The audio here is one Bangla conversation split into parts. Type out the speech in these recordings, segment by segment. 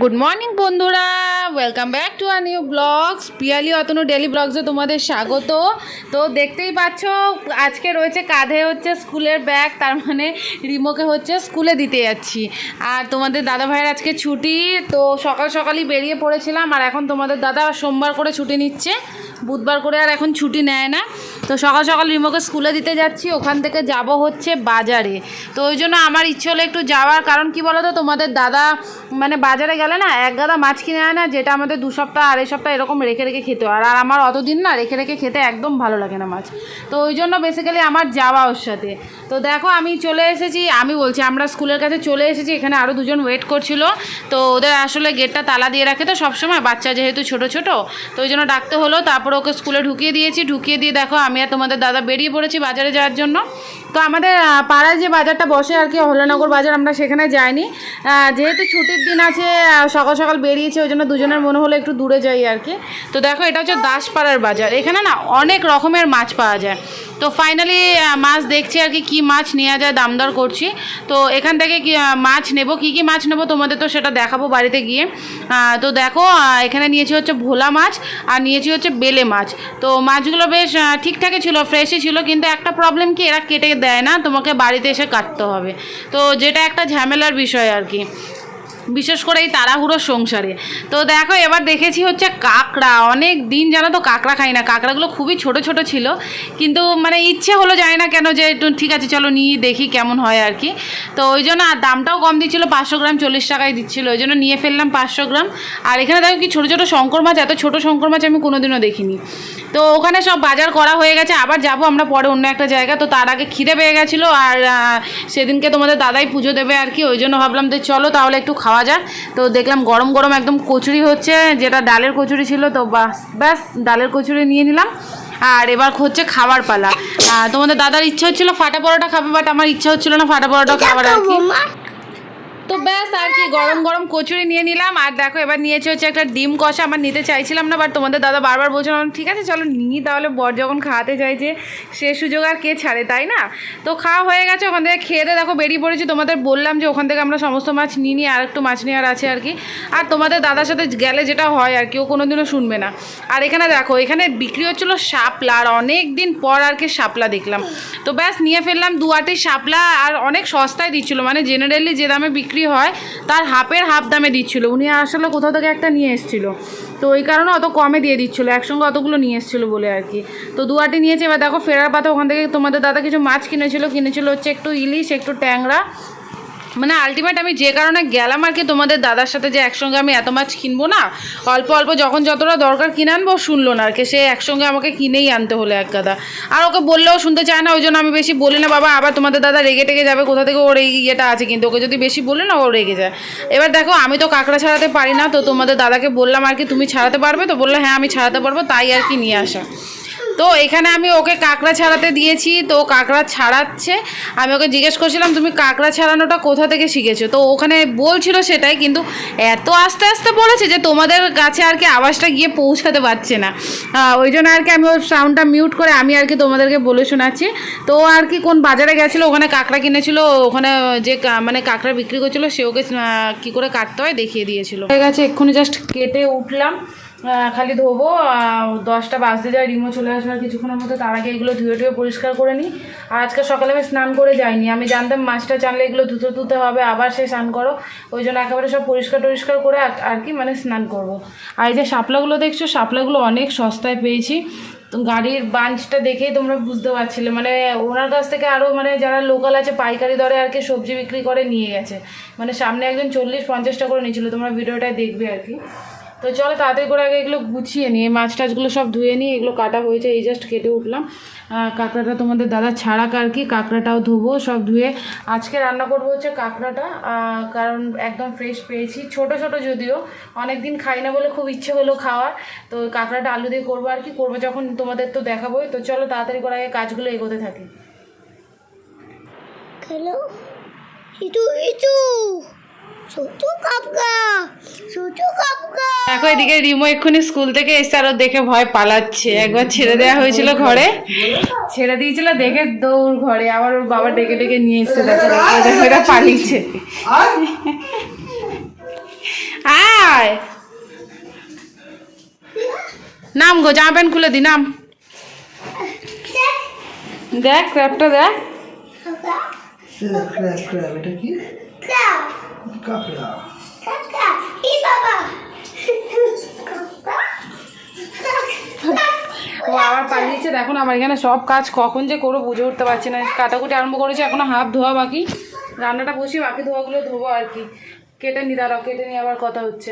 গুড মর্নিং বন্ধুরা। Welcome back to our new blogs Piyali Atanu daily ব্লগসে তোমাদের স্বাগত। তো দেখতেই পাচ্ছ, আজকে রয়েছে কাঁধে হচ্ছে স্কুলের ব্যাগ, তার মানে রিমোকে হচ্ছে স্কুলে দিতে যাচ্ছি। আর তোমাদের দাদা ভাইয়ের আজকে ছুটি, তো সকাল সকালই বেরিয়ে পড়েছিলাম, আর এখন তোমাদের দাদা সোমবার করে ছুটি নিচ্ছে। বুধবার করে আর এখন ছুটি নেয় না। তো সকাল সকাল রিমোকে স্কুলে দিতে যাচ্ছি, ওখান থেকে যাব হচ্ছে বাজারে। তো ওই জন্য আমার ইচ্ছে হলো একটু যাওয়ার, কারণ কি বলো তো তোমাদের দাদা মানে বাজারে গেলে না, এক গাদা মাছ কিনে আয় না, যেটা আমাদের দু সপ্তাহ, আড়াই সপ্তাহ এরকম রেখে রেখে খেতে হয়। আর আমার অতদিন না রেখে রেখে খেতে একদম ভালো লাগে না মাছ। তো ওই জন্য বেসিক্যালি আমার যাওয়া ওর সাথে। তো দেখো, আমি চলে এসেছি, আমি বলছি, আমরা স্কুলের কাছে চলে এসেছি, এখানে আরও দুজন ওয়েট করছিল। তো ওদের আসলে গেটটা তালা দিয়ে রাখে তো সবসময়, বাচ্চা যেহেতু ছোট ছোট, তো ওই জন্য ডাকতে হলো, তারপর ওকে স্কুলে ঢুকিয়ে দিয়েছি, ঢুকিয়ে দিয়ে দেখো আমি আর তোমাদের দাদা বেরিয়ে পড়েছি বাজারে যাওয়ার জন্য। তো আমাদের পাড়ায় যে বাজারটা বসে আর কি হলনগর বাজার, আমরা সেখানে যাইনি। যেহেতু ছুটির দিন আছে সকাল সকাল বেরিয়েছে, ওই জন্য দুজনের মনে হলো একটু দূরে যাই আর কি। তো দেখো, এটা হচ্ছে দাসপাড়ার বাজার। এখানে না অনেক রকমের মাছ পাওয়া যায়। তো ফাইনালি মাছ দেখছি আর কি, কী মাছ নেওয়া যায় দাম দর করছি। তো এখান থেকে মাছ নেব? কী কী মাছ নেব তোমাদের তো সেটা দেখাবো বাড়িতে গিয়ে। তো দেখো এখানে নিয়েছি হচ্ছে ভোলা মাছ আর নিয়েছি হচ্ছে বেলে মাছ। তো মাছগুলো বেশ ঠিকঠাকই ছিল ফ্রেশই ছিল, কিন্তু একটা প্রবলেম কি, এরা কেটে দেয় না, তোমাকে বাড়িতে এসে কাটতে হবে। তো যেটা একটা ঝামেলার বিষয় আর কি। বিশেষ করে এই তাড়াহুড়ো সংসারে। তো দেখো, এবার দেখেছি হচ্ছে কাঁকড়া। অনেক দিন জানো তো কাঁকড়া খাই না। কাঁকড়াগুলো খুবই ছোট ছোট ছিল। কিন্তু মানে ইচ্ছে হলো যায় না কেন যে একটু ঠিক আছে, চলো নিয়ে দেখি কেমন হয় আর কি। তো ওই জন্য আর দামটাও কম দিচ্ছিল, পাঁচশো গ্রাম চল্লিশ টাকায় দিচ্ছিল। ওই জন্য নিয়ে ফেললাম পাঁচশো গ্রাম। আর এখানে দেখো কি ছোটো ছোটো শঙ্কর মাছ, এত ছোটো শঙ্কর মাছ আমি কোনোদিনও দেখিনি। তো ওখানে সব বাজার করা হয়ে গেছে, আবার যাব আমরা পরে অন্য একটা জায়গা তো তার আগে খিদে পেয়ে গেছিল আর সেদিনকে তোমাদের দাদাই পুজো দেবে আর কি, ওই জন্য ভাবলাম যে চলো তাহলে একটু খাওয়া যাক। তো দেখলাম গরম গরম একদম কচুরি হচ্ছে, যেটা ডালের কচুরি ছিল, তো বাস, ব্যাস, ডালের কচুরি নিয়ে নিলাম। আর এবার হচ্ছে খাবার পালা। তোমাদের দাদার ইচ্ছা হচ্ছিল ফাটা পরোটা খাবে বাট আমার ইচ্ছা হচ্ছিল না ফাটা পরোটা খাবার আর কি। তো ব্যাস, আর কি, গরম গরম কচুরি নিয়ে নিলাম। আর দেখো, এবার নিয়েছে হচ্ছে একটা ডিম কষা, আমার নিতে চাইছিলাম না বাট তোমাদের দাদা বারবার বলছিলাম ঠিক আছে, চলো নিই, তাহলে বর যখন খাওয়াতে চাইছে সে সুযোগ আর কে ছাড়ে, তাই না? তো খাওয়া হয়ে গেছে, ওখান থেকে খেয়ে দিয়ে দেখো বেরিয়ে পড়েছি। তোমাদের বললাম যে ওখান থেকে আমরা সমস্ত মাছ নিয়ে নিই, আর একটু মাছ নেওয়ার আছে আর কি। আর তোমাদের দাদার সাথে গেলে যেটা হয় আর কি, ও কোনোদিনও শুনবে না। আর এখানে দেখো, এখানে বিক্রি হচ্ছিল শাপলা, আর অনেক দিন পর আর কি শাপলা দেখলাম। তো ব্যাস, নিয়ে ফেললাম দু আটি শাপলা, আর অনেক সস্তায় দিচ্ছিল মানে জেনারেলি যে দামে বিক্রি হয়, তার হাফের হাফ দামে দিচ্ছিল। উনি আসলে কোথাও থেকে একটা নিয়ে এসেছিল। তো ওই কারণে অত কমে দিয়ে দিচ্ছিল, একসঙ্গে অতগুলো নিয়ে এসেছিল বলে আর কি। তো দু আটি নিয়েছে, এবার দেখো ফেরার পাতা ওখান থেকে তোমাদের দাদা কিছু মাছ কিনেছিল কিনেছিল হচ্ছে একটু ইলিশ, একটু ট্যাংরা মানে আলটিমেট আমি যে কারণে গেলাম আর কি তোমাদের দাদার সাথে যে একসঙ্গে আমি এত মাছ কিনবো না, অল্প অল্প যখন যতটা দরকার কিনে আনব শুনলো না আর কি। সে একসঙ্গে আমাকে কিনেই আনতে হলো এক গাদা। আর ওকে বললেও শুনতে চায় না, ওই জন্য আমি বেশি বলি না, বাবা, আবার তোমাদের দাদা রেগে টেগে যাবে, কোথা থেকে ওর এই ইয়েটা আছে? কিন্তু ওকে যদি বেশি বলে না, ও রেগে যায়। এবার দেখো, আমি তো কাঁকড়া ছাড়াতে পারি না, তো তোমাদের দাদাকে বললাম আর কি, তুমি ছাড়াতে পারবে? তো বলল হ্যাঁ আমি ছাড়াতে পারব, তাই আর কি নিয়ে আসা। তো এখানে আমি ওকে কাঁকড়া ছাড়াতে দিয়েছি, তো কাঁকড়া ছাড়াচ্ছে। আমি ওকে জিজ্ঞেস করছিলাম, তুমি কাঁকড়া ছাড়ানোটা কোথা থেকে শিখেছো? তো ওখানে বলছিল সেটাই, কিন্তু এত আস্তে আস্তে বলেছে যে তোমাদের কাছে আর কি আওয়াজটা গিয়ে পৌঁছাতে পারছে না। ওই জন্য আর কি আমি ওর সাউন্ডটা মিউট করে আমি আর কি তোমাদেরকে বলে শোনাচ্ছি। তো আর কি কোন বাজারে গেছিল, ওখানে কাঁকড়া কিনেছিল, ওখানে যে মানে কাঁকড়া বিক্রি করছিল, সে ওকে কী করে কাটতে হয় দেখিয়ে দিয়েছিল। হয়ে গেছে, এক্ষুনি জাস্ট কেটে উঠলাম। খালি ধোবো দশটা বাজতে যায়, রিমো চলে আসবে আর কিছুক্ষণের মধ্যে, তার আগে এগুলো ধুয়ে টুয়ে পরিষ্কার করে নিই আর আজকে সকালে আমি স্নান করে যাইনি। আমি জানতাম মাছটা চানলে এগুলো ধুতে ধুতে হবে, আবার সে স্নান করো। ওই জন্য একেবারে সব পরিষ্কার টরিষ্কার করে আর- কি মানে স্নান করব। আর এই যে শাপলাগুলো দেখছ, শাপলাগুলো অনেক সস্তায় পেয়েছি। গাড়ির বাঞ্চটা দেখেই তোমরা বুঝতে পারছিলে। মানে ওনার কাছ থেকে আরও মানে যারা লোকাল আছে, পাইকারি দরে আর কি সবজি বিক্রি করে নিয়ে গেছে। মানে সামনে একজন চল্লিশ পঞ্চাশটা করে নিয়েছিল, তোমরা ভিডিওটায় দেখবে আর কি। তো চলো তাড়াতাড়ি করে আগে এগুলো গুছিয়ে নিয়ে মাছ টাছগুলো সব ধুয়ে নিয়ে এগুলো কাটা হয়েছে, এই জাস্ট কেটে উঠলাম। কাঁকড়াটা তোমাদের দাদা ছাড়াক আর কি, কাঁকড়াটাও ধুবো, সব ধুয়ে। আজকে রান্না করব হচ্ছে কাঁকড়াটা কারণ একদম ফ্রেশ পেয়েছি। ছোট ছোট যদিও অনেক দিন খাই না বলে খুব ইচ্ছে হলো খাওয়ার। তো কাঁকড়াটা আলু দিয়ে করব আর কি, করব যখন তোমাদের তো দেখাবোই। তো চলো তাড়াতাড়ি করে আগে কাজগুলো এগোতে থাকি। হ্যালো ইটু ইটু দেখো এদিকে রিমো এক্ষুনি স্কুল থেকে এসে আরও দেখে ভয় পালাচ্ছে। একবার ছেড়ে দেওয়া হয়েছিল ঘরে। ছেড়ে দিয়েছিল দেখে দৌড় ঘরে। আবার ওর বাবা ডেকে ডেকে নিয়ে এসছে দেখো এটা পালিয়েছে। আয়! নাম গো জামা প্যান্ট খুলে দি নাম। দেখ ক্র্যাপটা দেখ। ক্র্যাপ ক্র্যাপ এটা কি? ক্র্যাপ। কাঁকড়া ও আবার পালিয়েছে দেখুন আমার এখানে সব কাজ কখন যে করো বুঝে উঠতে পারছি না। কাটাকুটি আরম্ভ করেছি এখনও হাফ ধোয়া বাকি। রান্নাটা বসি বাকি ধোয়াগুলো ধোবো আর কি। কেটে নি দাঁড়াও কেটে নিয়ে আবার কথা হচ্ছে।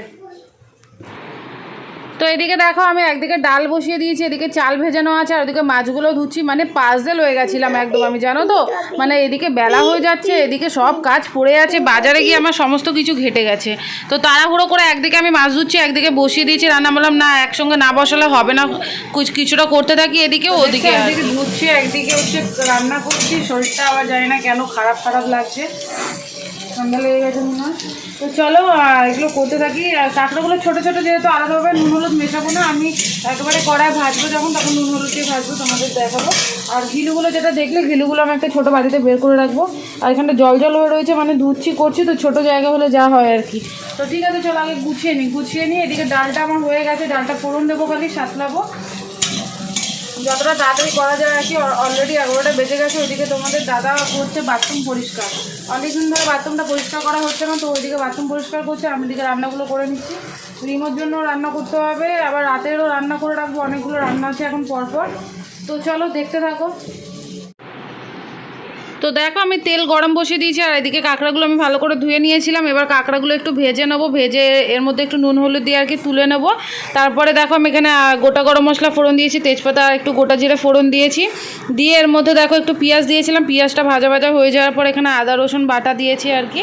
তো এদিকে দেখো আমি একদিকে ডাল বসিয়ে দিয়েছি এদিকে চাল ভেজানো আছে আর ওদিকে মাছগুলো ধুচ্ছি মানে পাজেল হয়ে গেছিলাম একদম আমি জানো তো? মানে এদিকে বেলা হয়ে যাচ্ছে এদিকে সব কাজ পড়ে আছে বাজারে গিয়ে আমার সমস্ত কিছু ঘেটে গেছে। তো তাড়াহুড়ো করে একদিকে আমি মাছ ধুচ্ছি একদিকে বসিয়ে দিয়েছি রান্না বললাম না একসঙ্গে না বসালে হবে না কুছ- কিছুটা করতে থাকি এদিকে ওদিকে একদিকে ধুচ্ছি একদিকে হচ্ছে রান্না করছি শরীরটা আবার জানি না কেন খারাপ খারাপ লাগছে। ঠান্ডা লেগে গেছে মনে হয়। তো চলো এগুলো করতে থাকি। আর কাঁকড়াগুলো ছোটো ছোটো যেহেতু আলাদাভাবে নুন হলুদ মেশাবো না। আমি একেবারে কড়ায় ভাজবো যখন, তখন নুন হলুদ দিয়ে ভাজবো, তোমাদের দেখাবো। আর ঘিলুগুলো যেটা দেখলে, ঘিলুগুলো আমি একটা ছোটো বাড়িতে বের করে রাখব। আর এখানটা জল জল হয়ে রয়েছে মানে ধুচ্ছি করছি, তো ছোটো জায়গা হলে যা হয় আর কি। তো ঠিক আছে, চলো আগে গুছিয়ে নিই। গুছিয়ে নিই এদিকে ডালটা আমার হয়ে গেছে, ডালটা ফোড়ন দেবো খালি, সাতলাবো। যতটা তাড়াতাড়ি করা যায়, আর কি অলরেডি এগারোটা বেজে গেছে, ওইদিকে তোমাদের দাদা করছে বাথরুম পরিষ্কার। অনেকদিন ধরে বাথরুমটা পরিষ্কার করা হচ্ছে না, তো ওইদিকে বাথরুম পরিষ্কার করছে, আমি দিকে রান্নাগুলো করে নিচ্ছি। রিমোর জন্য রান্না করতে হবে, আবার রাতেরও রান্না করে রাখব, অনেকগুলো রান্না আছে এখন পরপর। তো চলো দেখতে থাকো। তো দেখো আমি তেল গরম বসিয়ে দিয়েছি, আর এদিকে কাঁকড়াগুলো আমি ভালো করে ধুয়ে নিয়েছিলাম। এবার কাঁকড়াগুলো একটু ভেজে নেব, ভেজে এর মধ্যে একটু নুন, হলুদ দিয়ে আর কি তুলে নেব। তারপরে দেখো আমি এখানে গোটা গরম মশলা ফোড়ন দিয়েছি, তেজপাতা আর একটু গোটা জিরে ফোড়ন দিয়েছি। দিয়ে এর মধ্যে দেখো একটু পেঁয়াজ দিয়েছিলাম, পেঁয়াজটা ভাজা ভাজা হয়ে যাওয়ার পর এখানে আদা, রসুন বাটা দিয়েছি আর কি।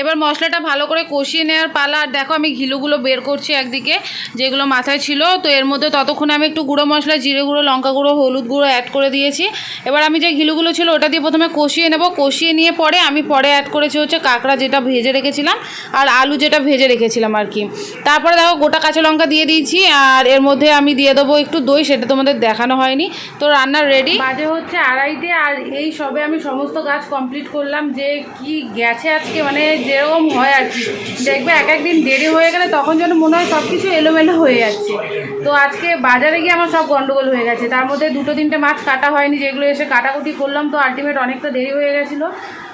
এবার মশলাটা ভালো করে কষিয়ে নেওয়ার পালা। আর দেখো আমি ঘিলুগুলো বের করছি একদিকে, যেগুলো মাথায় ছিল। তো এর মধ্যে ততক্ষণে আমি একটু গুঁড়ো মশলা, জিরে গুঁড়ো, লঙ্কা গুঁড়ো, হলুদ গুঁড়ো অ্যাড করে দিয়েছি। এবার আমি যে ঘিলুগুলো ছিল ওটা দিয়ে প্রথমে কষিয়ে নেব। কষিয়ে নিয়ে পরে আমি পরে অ্যাড করেছি হচ্ছে কাঁকড়া যেটা ভেজে রেখেছিলাম আর আলু যেটা ভেজে রেখেছিলাম আর কি। তারপরে দেখো গোটা কাঁচা লঙ্কা দিয়ে দিয়েছি আর এর মধ্যে আমি দিয়ে দেবো একটু দই, সেটা তোমাদের দেখানো হয়নি। তো রান্নার রেডি বাজে হচ্ছে আড়াইটে আর এই সবে আমি সমস্ত কাজ কমপ্লিট করলাম যে কি গেছে আজকে মানে যেরকম হয় আর কি। দেখবে এক একদিন দেরি হয়ে গেলে তখন যেন মনে হয় সব কিছু এলোমেলো হয়ে যাচ্ছে। তো আজকে বাজারে গিয়ে আমার সব গন্ডগোল হয়ে গেছে। তার মধ্যে দুটো তিনটে মাছ কাটা হয়নি, যেগুলো এসে কাটাকুটি করলাম তো আলটিমেট অনেকটা দেরি হয়ে গেছিল।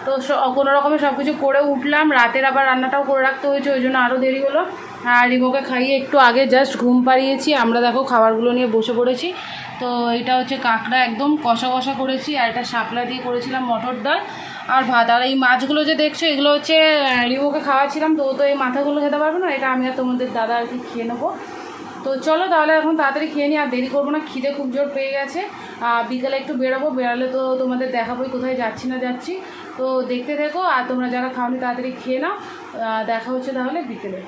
তো কোনো রকমে সব কিছু করে উঠলাম। রাতের আবার রান্নাটাও করে রাখতে হয়েছে, ওই জন্য আরও দেরি হলো। আর রিমোকে খাইয়ে একটু আগে জাস্ট ঘুম পাড়িয়েছি। আমরা দেখো খাবারগুলো নিয়ে বসে পড়েছি। তো এটা হচ্ছে কাঁকড়া একদম কষা কষা করেছি, আর এটা শাপলা দিয়ে করেছিলাম মটর ডাল। আর ভাত, আর এই মাছগুলো যে দেখছ, এগুলো হচ্ছে রিমোকে খাওয়াচ্ছিলাম, তো তো এই মাথাগুলো খেতে পারবে না, এটা আমি আর তোমাদের দাদা আর কি খেয়ে নেব। তো চলো তাহলে এখন তাড়াতাড়ি খেয়ে নিই, আর দেরি করব না, খিদে খুব জোর পেয়ে গেছে। আর বিকেলে একটু বেরোবো, বেরোলে তো তোমাদের দেখাবোই কোথায় যাচ্ছি না যাচ্ছি। তো দেখতে থেকো, আর তোমরা যারা খাওনি তাড়াতাড়ি খেয়ে নাও। দেখা হচ্ছে তাহলে বিকেলে।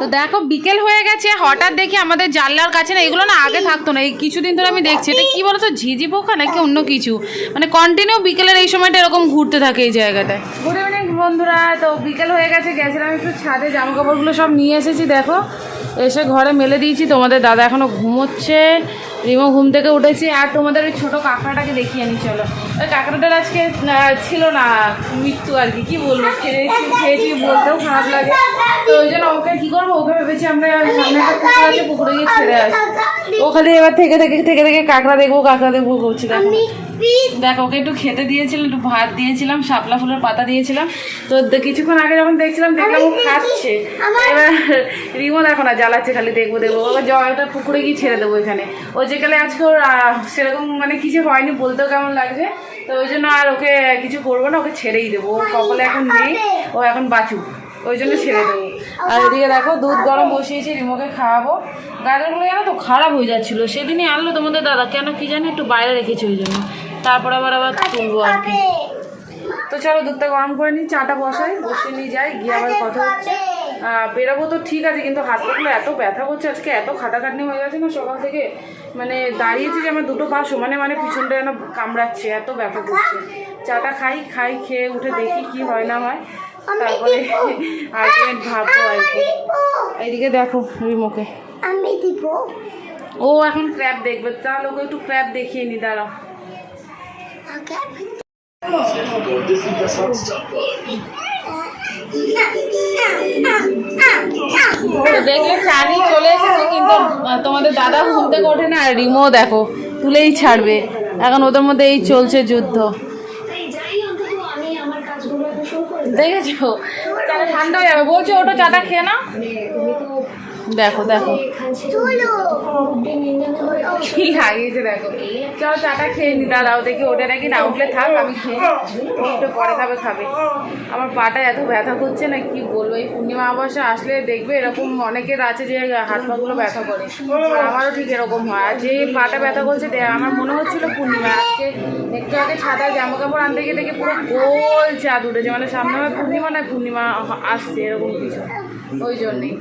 তো দেখো, বিকেল হয়ে গেছে, হঠাৎ দেখি আমাদের জানলার কাছে না, এগুলো না আগে থাকতো না, এই কিছুদিন ধরে আমি দেখছি, এটা কি বলতো, ঝিঝি পোকা নাকি অন্য কিছু? মানে কন্টিনিউ বিকেলের এই সময়টা এরকম ঘুরতে থাকে এই জায়গাটায়। গুড ইভিনিং বন্ধুরা, তো বিকেল হয়ে গেছে, গেছিলাম একটু ছাদে জামা কাপড়গুলো সব নিয়ে এসেছি, দেখো। এসে ঘরে মেলে দিয়েছি, তোমাদের দাদা এখনও ঘুমোচ্ছে, রিমো ঘুম থেকে উঠেছি, আর তোমাদের ওই ছোটো কাঁকড়াটাকে দেখিয়ে আনি চলো। ওই কাঁকড়াটার আজকে ছিল না মৃত্যু আর কি কী বলব? খেয়েছি খেয়েছি বলতেও খারাপ লাগে। তো ওই জন্য ওকে কী করব? ওকে ভেবেছি আমরা সামনে একটা পুকুর আছে পুকুরে গিয়ে ছেড়ে আসি ও খালি এবার থেকে থেকে থেকে থেকে কাঁকড়া দেখব কাঁকড়া দেখব করছি দেখো। দেখো ওকে একটু খেতে দিয়েছিলাম একটু ভাত দিয়েছিলাম শাপলা ফুলের পাতা দিয়েছিলাম। তো কিছুক্ষণ আগে যখন দেখছিলাম দেখলাম ও খাচ্ছে। এবার রিমো দেখো না জ্বালাচ্ছে খালি দেখব দেখব। ওকে জলটা পুকুরে গিয়ে ছেড়ে দেবো এখানে। ও যেকালে আজকে ওর সেরকম মানে কিছু হয়নি বলতেও কেমন লাগছে? তো ওই জন্য আর ওকে কিছু করব না, ওকে ছেড়েই দেবো। কপালে এখন নেই, ও এখন বাঁচুক। ওই জন্য ছেড়ে দেবো। আর এদিকে দেখো, দুধ গরম বসিয়েছি, রিমোকে খাওয়াবো। গাজরগুলো জানো তো খারাপ হয়ে যাচ্ছিল। সেদিনই আনলো তোমাদের দাদা, কেন কি জানি একটু বাইরে রেখেছি ওই জন্য। তারপর আবার আবার তুলবো আর কি। তো চলো দুধটা গরম করে নিই, চাটা বসাই বসে নিয়ে যাই, গিয়ে আবার কথা হচ্ছে। বেরোবো তো ঠিক আছে, কিন্তু হাত পাগুলো এত ব্যথা করছে, আজকে এত খাটাখাটনি হয়ে গেছে না সকাল থেকে। মানে দাঁড়িয়েছি যে আমার দুটো পা সমানে মানে পিছনটা যেন কামড়াচ্ছে এত ব্যথা করছে। চাটা খাই খাই খেয়ে উঠে দেখি কি হয় না হয়। তারপরে আলটিমেট ভাববো আর কি। এইদিকে দেখো রিমোকে। আমি দিব। ও এখন ক্র্যাব দেখবে। তাহলে ওকে একটু ক্র্যাপ দেখিয়ে নি দাঁড়াও দেখলে চানি চলে এসেছে কিন্তু তোমাদের দাদা ঘুম থেকে ওঠে না, আর রিমো দেখো, তুলেই ছাড়বে। এখন ওদের মধ্যে এই চলছে যুদ্ধ। দেখেছ? ঠান্ডা হয়ে যাবে। বলছো, ওটা চাটা খেয়ে না দেখো দেখো। কি লাগিয়েছে দেখো চলো চাটা খেয়ে নি দাদাও দেখি ওটা নাকি না উঠলে থাক, আমি খেয়ে। পরে খাবে খাবে। আমার পাটা এত ব্যথা করছে না, কি বলব, এই পূর্ণিমা অমাবস্যা আসলে দেখবে এরকম অনেকের আছে যে হাত পাগুলো ব্যথা করে। আমারও ঠিক এরকম হয়। আর যে পাটা ব্যথা করছে আমার মনে হচ্ছিল পূর্ণিমা। আজকে একটু আগে ছাদা জামা কাপড় আনতে গিয়ে দেখি পুরো গোল চাঁদ উঠেছে। মানে সামনে আমার পূর্ণিমা না, পূর্ণিমা আসছে এরকম কিছু। ওই জন্যেই।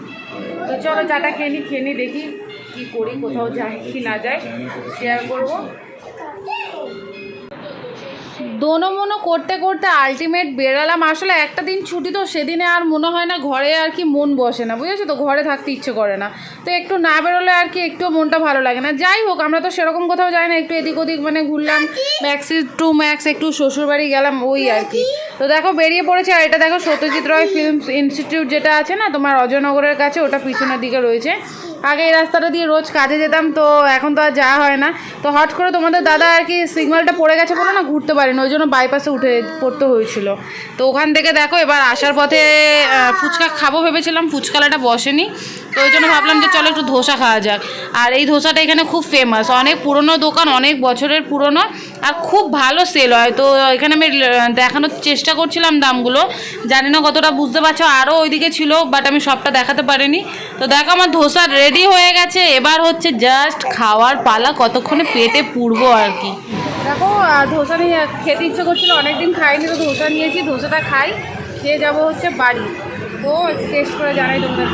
তো চলো চাটা খেয়ে নি খেয়ে দেখি কি করি কোথাও যাই কি না যাই শেয়ার করব। দোনো মনো করতে করতে আলটিমেট বেরালাম আসলে একটা দিন ছুটি তো সেদিনে আর মনে হয় না ঘরে আর কি মন বসে না বুঝেছ তো? ঘরে থাকতে ইচ্ছে করে না। তো একটু না বেরোলে আর কি একটু মনটা ভালো লাগে না। যাই হোক আমরা তো সেরকম কোথাও যাই না একটু এদিক ওদিক মানে ঘুরলাম ম্যাক্সি টু ম্যাক্স একটু শ্বশুরবাড়ি গেলাম ওই আর কি। তো দেখো বেরিয়ে পড়েছে, আর এটা দেখো সত্যজিৎ রয় ফিল্ম ইনস্টিটিউট যেটা আছে না, তোমার অজয়নগরের কাছে, ওটা পিছনের দিকে রয়েছে। আগে এই রাস্তাটা দিয়ে রোজ কাজে যেতাম, তো এখন তো আর যাওয়া হয় না। তো হট করে তোমাদের দাদা আর কি সিগন্যালটা পড়ে গেছে বলে না ঘুরতে পারিনি, ওই জন্য বাইপাসে উঠে পড়তে হয়েছিল। তো ওখান থেকে দেখো এবার আসার পথে ফুচকা খাব ভেবেছিলাম, ফুচকালাটা বসেনি। তো ওই জন্য ভাবলাম যে চলো একটু ধোসা খাওয়া যাক। আর এই ধোসাটা এখানে খুব ফেমাস অনেক পুরনো দোকান, অনেক বছরের পুরনো। আর খুব ভালো সেল হয়। তো এখানে আমি দেখানোর চেষ্টা করছিলাম দামগুলো। জানি না কতটা, বুঝতে পারছ আরও ওইদিকে ছিল বাট আমি সবটা দেখাতে পারিনি। তো দেখো আমার ধোসা রেডি হয়ে গেছে। এবার হচ্ছে জাস্ট খাওয়ার পালা, কতক্ষণে পেটে পুড়বো আর কি। দেখো ধোসা নিয়ে খেতে ইচ্ছে করছিল, অনেকদিন খাইনি তো ধোসা নিয়েছি, ধোসাটা খাই। খেয়ে যাব হচ্ছে বাড়ি। তো টেস্ট করে জানাই তোমাদের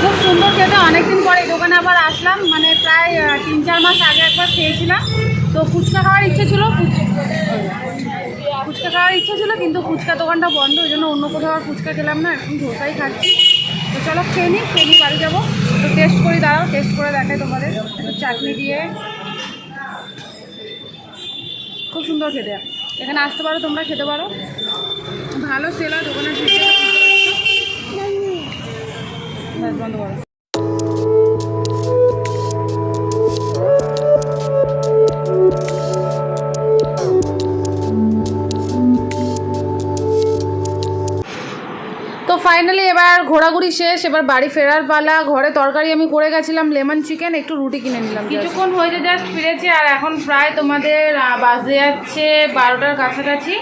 খুব সুন্দর খেতে, অনেকদিন পরে দোকানে আবার আসলাম। মানে প্রায় তিন চার মাস আগে একবার খেয়েছিলাম। তো ফুচকা খাওয়ার ইচ্ছে ছিল, ফুচ- ফুচকা খাওয়ার ইচ্ছে ছিল, কিন্তু ফুচকা দোকানটা বন্ধ, ওই জন্য অন্য কোথাও আর ফুচকা খেলাম না, এখন ধোসাই খাচ্ছি। তো চলো খেয়ে নিই খেয়ে নিই বাড়ি যাব। তো টেস্ট করি, দাঁড়াও টেস্ট করে দেখাই তোমাদের। একটু চাটনি দিয়ে। খুব সুন্দর খেতে। এখানে আসতে পারো, তোমরা খেতে পারো। ভালো সেল হয়, দোকানের বন্ধ করো। তো ফাইনালি এবার ঘোরাঘুরি শেষ, এবার বাড়ি ফেরার পালা। ঘরে তরকারি আমি করে গেছিলাম লেমন চিকেন একটু রুটি কিনে নিলাম কিছুক্ষণ হয়েছে জাস্ট ফিরেছি, আর এখন প্রায় তোমাদের বাজে যাচ্ছে বারোটার কাছাকাছি।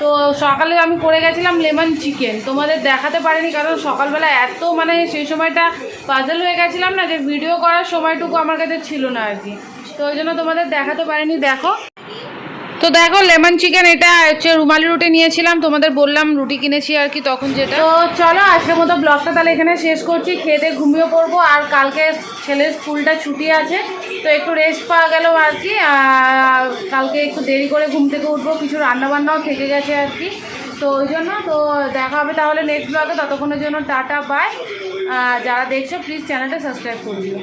তো সকালে আমি করে গেছিলাম লেমন চিকেন তোমাদের দেখাতে পারিনি, কারণ সকালবেলা এত মানে সেই সময়টা পাজল হয়ে গেছিলাম না যে ভিডিও করার সময়টুকু আমার কাছে ছিল না আর কি। তো ওই জন্য তোমাদের দেখাতে পারিনি, দেখো। তো দেখো লেমন চিকেন এটা হচ্ছে রুমালি রুটি নিয়েছিলাম, তোমাদের বললাম রুটি কিনেছি আর কি তখন যেটা। তো চলো, আজকের মতো ব্লগটা তাহলে এখানে শেষ করছি খেতে ঘুমিয়ে পড়ব, আর কালকে ছেলের স্কুলটা ছুটি আছে, তো একটু রেস্ট পাওয়া গেল আর কি কালকে একটু দেরি করে ঘুম থেকে উঠবো, কিছু রান্নাবান্নাও থেকে গেছে আর কি। তো ওই জন্য তো দেখা হবে তাহলে নেক্সট ব্লগে ততক্ষণের জন্য টাটা বাই যারা দেখছ প্লিজ চ্যানেলটা সাবস্ক্রাইব করে দিও।